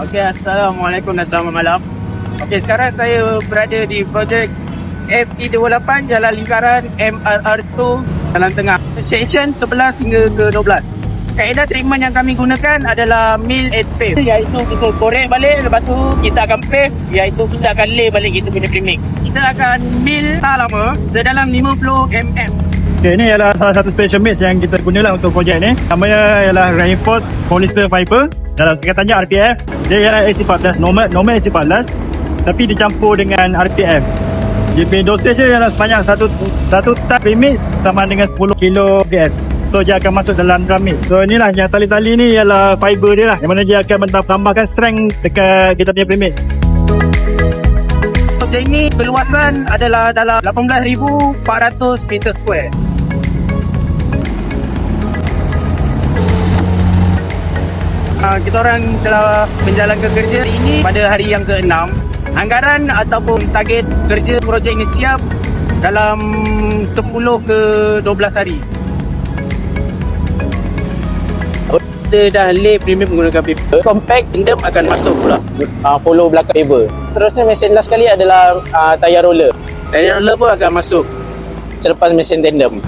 Okay, Assalamualaikum dan selamat malam. Okey, sekarang saya berada di projek FE28 Jalan Lingkaran MRR2 Jalan Tengah. Section 11 hingga ke 12. Kaedah treatment yang kami gunakan adalah mill and pave iaitu kita korek balik lepas tu kita akan pave iaitu kita akan lay balik kita punya premix. Kita akan mill tak lama sedalam 50 mm. Okay, ini adalah salah satu special mix yang kita gunalah untuk projek ni. Namanya ialah Reinforced Polyester Fiber. Dalam singkatannya RPF. Dia ialah AC14, normal, normal AC14. Tapi dicampur dengan RPF. Dia punya dosage dia ialah sepanjang satu satu tak premix sama dengan 10 kilo PS. So dia akan masuk dalam drum mix. So inilah yang tali-tali ni ialah fiber dia lah. Yang mana dia akan menambahkan strength dekat kita punya premix. Ini keluasan adalah dalam 18,400 meter square. Uh, kita orang telah menjalankan kerja ini pada hari yang ke-6. Anggaran ataupun target kerja projek ini siap dalam 10 ke 12 hari. Kita dah lay premium menggunakan paper. Compact tandem akan masuk pula. Uh, follow belakang paper. Terusnya mesin last sekali adalah uh, tayar roller. Tayar roller pun akan masuk selepas mesin tandem.